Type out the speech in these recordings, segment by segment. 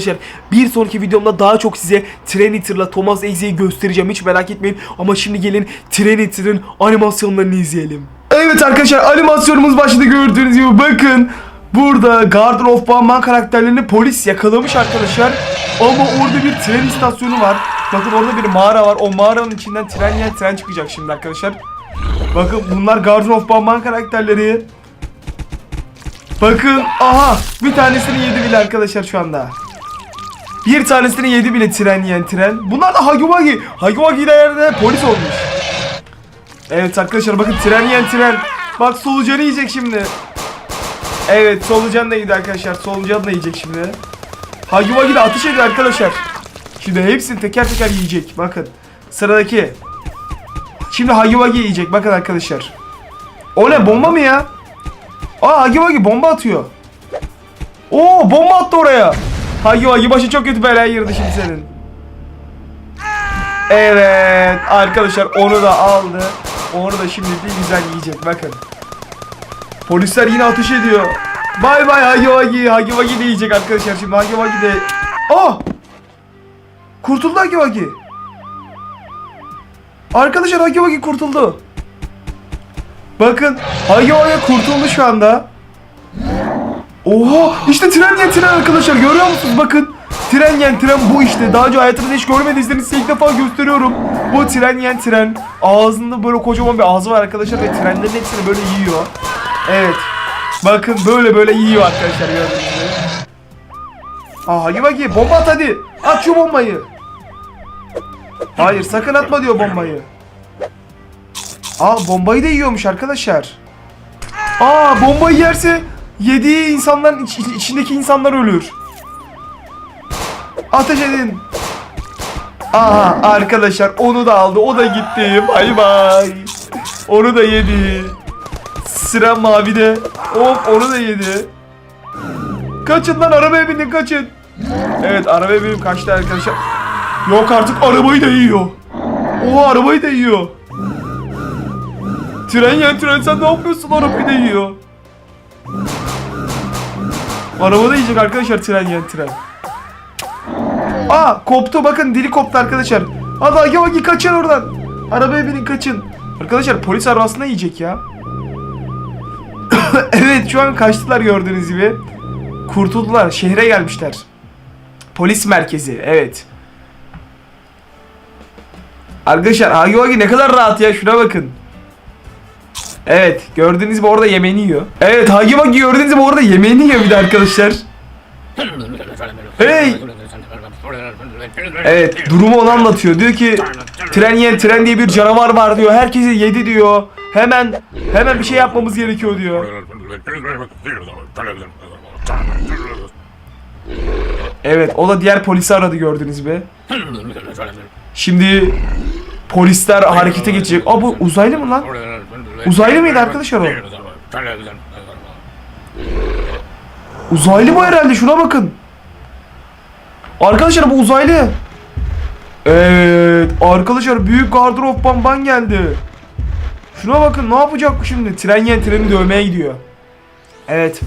Arkadaşlar bir sonraki videomda daha çok size Traniter'la Thomas Eggs'i göstereceğim hiç merak etmeyin. Ama şimdi gelin Traniter'ın animasyonlarını izleyelim. Evet arkadaşlar animasyonumuz başladı gördüğünüz gibi bakın. Burada Garden of Batman karakterlerini polis yakalamış arkadaşlar. Ama orada bir tren istasyonu var. Bakın orada bir mağara var. O mağaranın içinden tren yer tren çıkacak şimdi arkadaşlar. Bakın bunlar Garden of Batman karakterleri. Bakın aha bir tanesini yedi bile arkadaşlar şu anda. Bir tanesini yedi bile tren yiyen tren. Bunlar da Hagiwagi. Hagiwagi de yerde polis olmuş. Evet arkadaşlar bakın tren yiyen tren. Bak solucanı yiyecek şimdi. Evet solucan da yedi arkadaşlar. Solucan da yiyecek şimdi. Hagiwagi de ateş ediyor arkadaşlar. Şimdi hepsini teker teker yiyecek. Bakın. Sıradaki. Şimdi Hagiwagi yiyecek. Bakın arkadaşlar. O ne bomba mı ya? Aa Hagiwagi bomba atıyor. Oo bomba attı oraya. Hagiwagi başı çok kötü belaya girdi şimdi senin. Evet arkadaşlar onu da aldı. Onu da şimdi bir güzel yiyecek bakın. Polisler yine ateş ediyor. Bay bay Hagiwagi. Hagiwagi de yiyecek arkadaşlar şimdi Hagiwagi de. Aa! Kurtuldu Hagiwagi. Arkadaşlar Hagiwagi kurtuldu. Bakın Hagiwagi kurtuldu şu anda. Oha işte tren yen tren arkadaşlar görüyor musunuz bakın. Tren yen tren bu işte. Daha önce hayatınızda hiç görmediyseniz ilk defa gösteriyorum. Bu tren yen tren. Ağzında böyle kocaman bir ağzı var arkadaşlar ve trenlerin hepsini böyle yiyor. Evet. Bakın böyle böyle yiyor arkadaşlar gördüğünüz gibi. Aa hadi bakayım bomba at hadi. At şu bombayı. Hayır sakın atma diyor bombayı. Aa bombayı da yiyormuş arkadaşlar. Aa bombayı yerse yediği insanların iç- iç- içindeki insanlar ölür. Ateş edin. Aha arkadaşlar onu da aldı. O da gitti. Bay bay. Onu da yedi. Sıra mavide. Hop onu da yedi. Kaçın lan arabaya binin kaçın. Evet arabaya binip kaçtı arkadaşlar. Yok artık arabayı da yiyor. Oha arabayı da yiyor. Tren ya tren sen ne yapıyorsun arabayı da yiyor. Araba da yiyecek arkadaşlar tren ya tren. Aa koptu bakın dili koptu arkadaşlar. Hadi Agi Agi kaçın oradan. Arabaya binin kaçın. Arkadaşlar polis arabasına yiyecek ya. evet şu an kaçtılar gördüğünüz gibi. Kurtuldular şehre gelmişler. Polis merkezi evet. Arkadaşlar Hagi Wagi ne kadar rahat ya şuna bakın. Evet gördüğünüz gibi orada yemeğini yiyor. Evet Hagi Wagi gördüğünüz gibi orada yemeğini yiyor bir de arkadaşlar. Hey! Evet durumu onu anlatıyor. Diyor ki tren yiyen tren diye bir canavar var diyor. Herkesi yedi diyor. Hemen hemen bir şey yapmamız gerekiyor diyor. Evet o da diğer polisi aradı gördüğünüz gibi. Şimdi polisler harekete geçecek. Aa bu uzaylı mı lan? Uzaylı mıydı arkadaşlar o? Uzaylı bu herhalde şuna bakın. Arkadaşlar bu uzaylı. Evet arkadaşlar büyük Garden of Bamban geldi. Şuna bakın ne yapacak bu şimdi? Tren yen treni dövmeye gidiyor. Evet.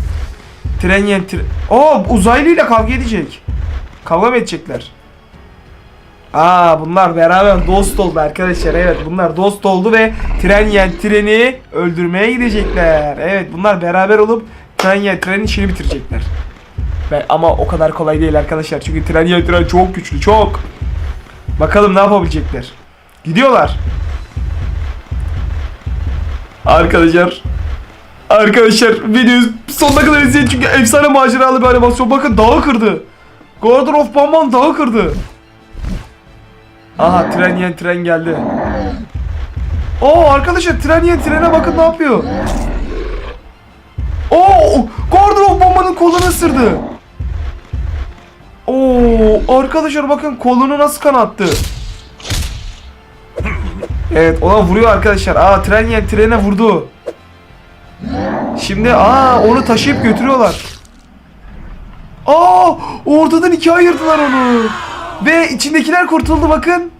Tren yen tren... Oo uzaylıyla kavga edecek. Kavga mı edecekler? Aa bunlar beraber dost oldu arkadaşlar. Evet bunlar dost oldu ve tren yen treni öldürmeye gidecekler. Evet bunlar beraber olup tren yen trenin işini bitirecekler. Ve, ama o kadar kolay değil arkadaşlar. Çünkü tren yen tren çok güçlü çok. Bakalım ne yapabilecekler. Gidiyorlar. Arkadaşlar Arkadaşlar videoyu sonuna kadar izleyin çünkü efsane maceralı bir animasyon. Bakın dağı kırdı. Garden of Bamban dağı kırdı. Aha tren yiyen tren geldi. Oo arkadaşlar tren yiyen trene bakın ne yapıyor. Oo Garden of Bamba'nın kolunu ısırdı. Oo arkadaşlar bakın kolunu nasıl kanattı. Evet ona vuruyor arkadaşlar. Aa tren yiyen trene vurdu. Şimdi aa onu taşıyıp götürüyorlar. Aa ortadan ikiye ayırdılar onu. Ve içindekiler kurtuldu bakın.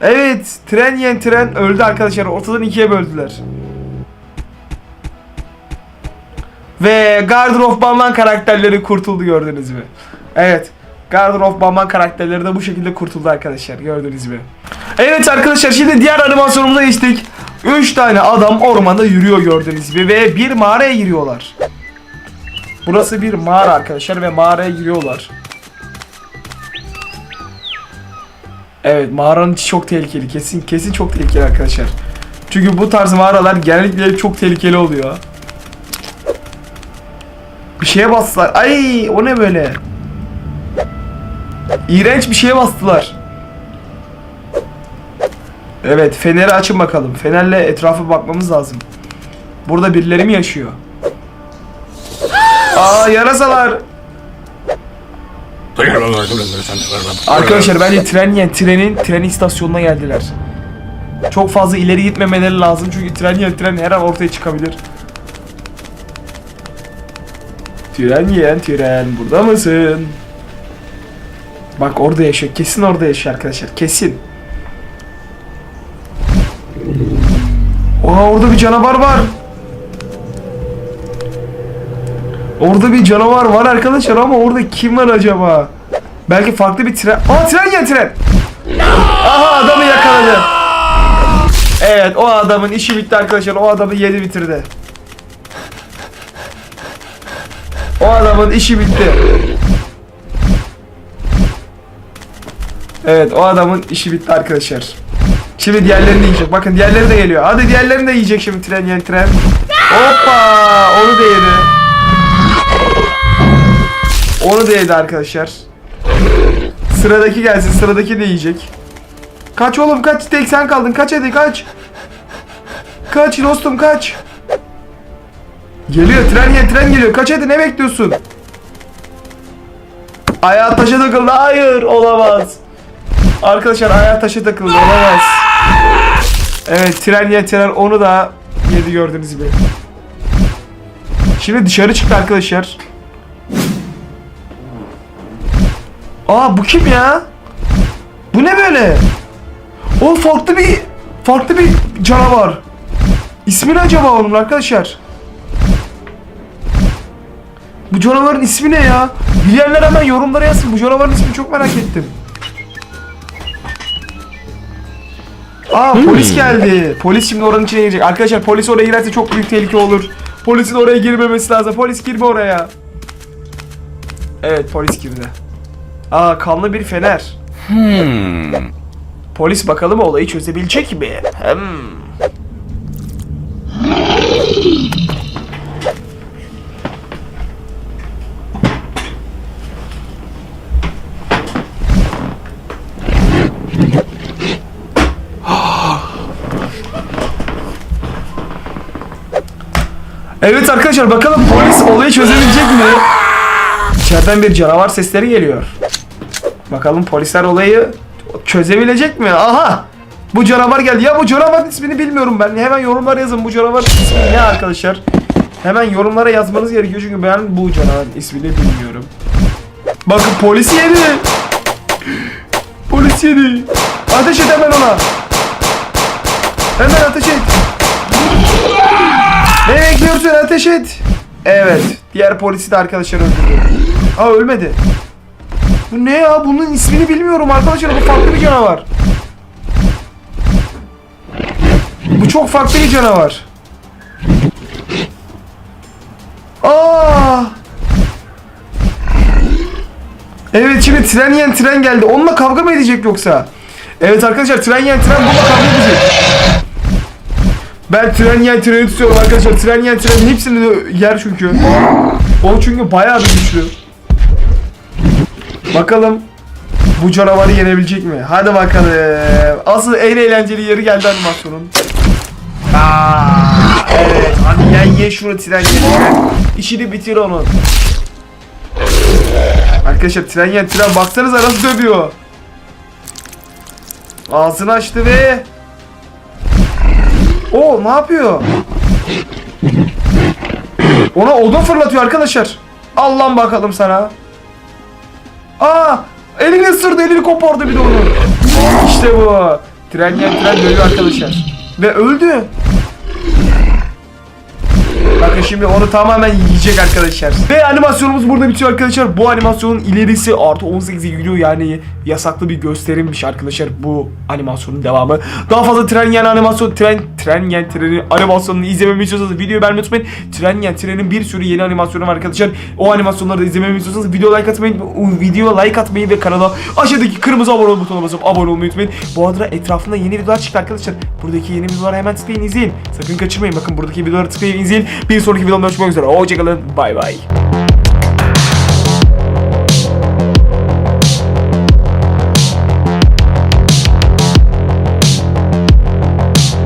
Evet tren yiyen tren öldü arkadaşlar. Ortadan ikiye böldüler. Ve Garden of Banman karakterleri kurtuldu gördünüz mü? Evet. Garden of Banman karakterleri de bu şekilde kurtuldu arkadaşlar gördünüz mü? Evet arkadaşlar şimdi diğer animasyonumuza geçtik. 3 tane adam ormanda yürüyor gördüğünüz gibi ve bir mağaraya giriyorlar. Burası bir mağara arkadaşlar ve mağaraya giriyorlar. Evet mağaranın içi çok tehlikeli. Kesin kesin çok tehlikeli arkadaşlar. Çünkü bu tarz mağaralar genellikle çok tehlikeli oluyor. Bir şeye bastılar. Ay o ne böyle? İğrenç bir şeye bastılar. Evet feneri açın bakalım. Fenerle etrafa bakmamız lazım. Burada birileri mi yaşıyor? Aa yarasalar. Arkadaşlar bence tren yiyen trenin tren istasyonuna geldiler. Çok fazla ileri gitmemeleri lazım çünkü tren yiyen tren her an ortaya çıkabilir. Tren yiyen tren burada mısın? Bak orada yaşıyor. Kesin orada yaşıyor arkadaşlar. Kesin. Oha orada bir canavar var. Orada bir canavar var arkadaşlar ama orada kim var acaba? Belki farklı bir tren. Aa tren ya tren. Aha adamı yakaladı. Evet o adamın işi bitti arkadaşlar. O adamı yedi bitirdi. O adamın işi bitti. Evet o adamın işi bitti arkadaşlar. Şimdi diğerlerini yiyecek. Bakın diğerleri de geliyor. Hadi diğerlerini de yiyecek şimdi tren yeni tren. Hoppa! Onu da yedi. Onu da yedi arkadaşlar. Sıradaki gelsin. Sıradaki de yiyecek. Kaç oğlum kaç. Tek sen kaldın. Kaç hadi kaç. Kaç dostum kaç. Geliyor tren gel tren geliyor. Kaç hadi ne bekliyorsun? Ayağı taşa takıldı. Hayır olamaz. Arkadaşlar ayağı taşa takıldı. Olamaz. Evet tren ye tren onu da yedi gördüğünüz gibi. Şimdi dışarı çıktı arkadaşlar. Aa bu kim ya? Bu ne böyle? O farklı bir farklı bir canavar. İsmi ne acaba onun arkadaşlar? Bu canavarın ismi ne ya? Bilenler hemen yorumlara yazsın. Bu canavarın ismini çok merak ettim. Aa polis geldi. Polis şimdi oranın içine girecek. Arkadaşlar polis oraya girerse çok büyük tehlike olur. Polisin oraya girmemesi lazım. Polis girme oraya. Evet polis girdi. Aa kanlı bir fener. Polis bakalım olayı çözebilecek mi? Hmm. Evet arkadaşlar bakalım polis olayı çözebilecek mi? İçeriden bir canavar sesleri geliyor. Bakalım polisler olayı çözebilecek mi? Aha! Bu canavar geldi. Ya bu canavarın ismini bilmiyorum ben. Hemen yorumlara yazın bu canavarın ismi ne arkadaşlar? Hemen yorumlara yazmanız gerekiyor çünkü ben bu canavarın ismini bilmiyorum. Bakın polis yedi. Polis yedi. Ateş et hemen ona. Hemen ateş et. Ne bekliyorsun ateş et. Evet. Diğer polisi de arkadaşlar öldürdü. Aa ölmedi. Bu ne ya? Bunun ismini bilmiyorum arkadaşlar. Bu farklı bir canavar. Bu çok farklı bir canavar. Aa! Evet şimdi tren yiyen tren geldi. Onunla kavga mı edecek yoksa? Evet arkadaşlar tren yiyen tren bununla kavga edecek. Ben tren yiyen treni tutuyorum arkadaşlar. Tren yiyen trenin hepsini yer çünkü. O çünkü bayağı bir güçlü. Bakalım bu canavarı yenebilecek mi? Hadi bakalım. Asıl en eğlenceli yeri geldi animasyonun. Aa, evet. Hadi ye ye şunu tren ye. İşini bitir onun. Arkadaşlar tren yiyen tren baksanıza nasıl dövüyor. Ağzını açtı ve o ne yapıyor? Ona odun fırlatıyor arkadaşlar. Allah'ım bakalım sana. Aa! Elini ısırdı, elini kopardı bir de onu. İşte bu. Tren gel tren dövüyor arkadaşlar. Ve öldü. Bak Bakın şimdi onu tamamen yiyecek arkadaşlar. Ve animasyonumuz burada bitiyor arkadaşlar. Bu animasyonun ilerisi artı 18'e gidiyor yani yasaklı bir gösterimmiş arkadaşlar bu animasyonun devamı. Daha fazla tren yen animasyon tren tren yen trenin animasyonunu izlememi istiyorsanız videoyu beğenmeyi unutmayın. Tren yen trenin bir sürü yeni animasyonu var arkadaşlar. O animasyonları da izlememi istiyorsanız video like atmayı, video like atmayı ve kanala aşağıdaki kırmızı abone butonuna basıp abone olmayı unutmayın. Bu arada etrafında yeni videolar çıktı arkadaşlar. Buradaki yeni videoları hemen tıklayın izleyin. Sakın kaçırmayın. Bakın buradaki videoları tıklayın izleyin. Bir sonraki videomda görüşmek üzere. Hoşçakalın. Bay bay.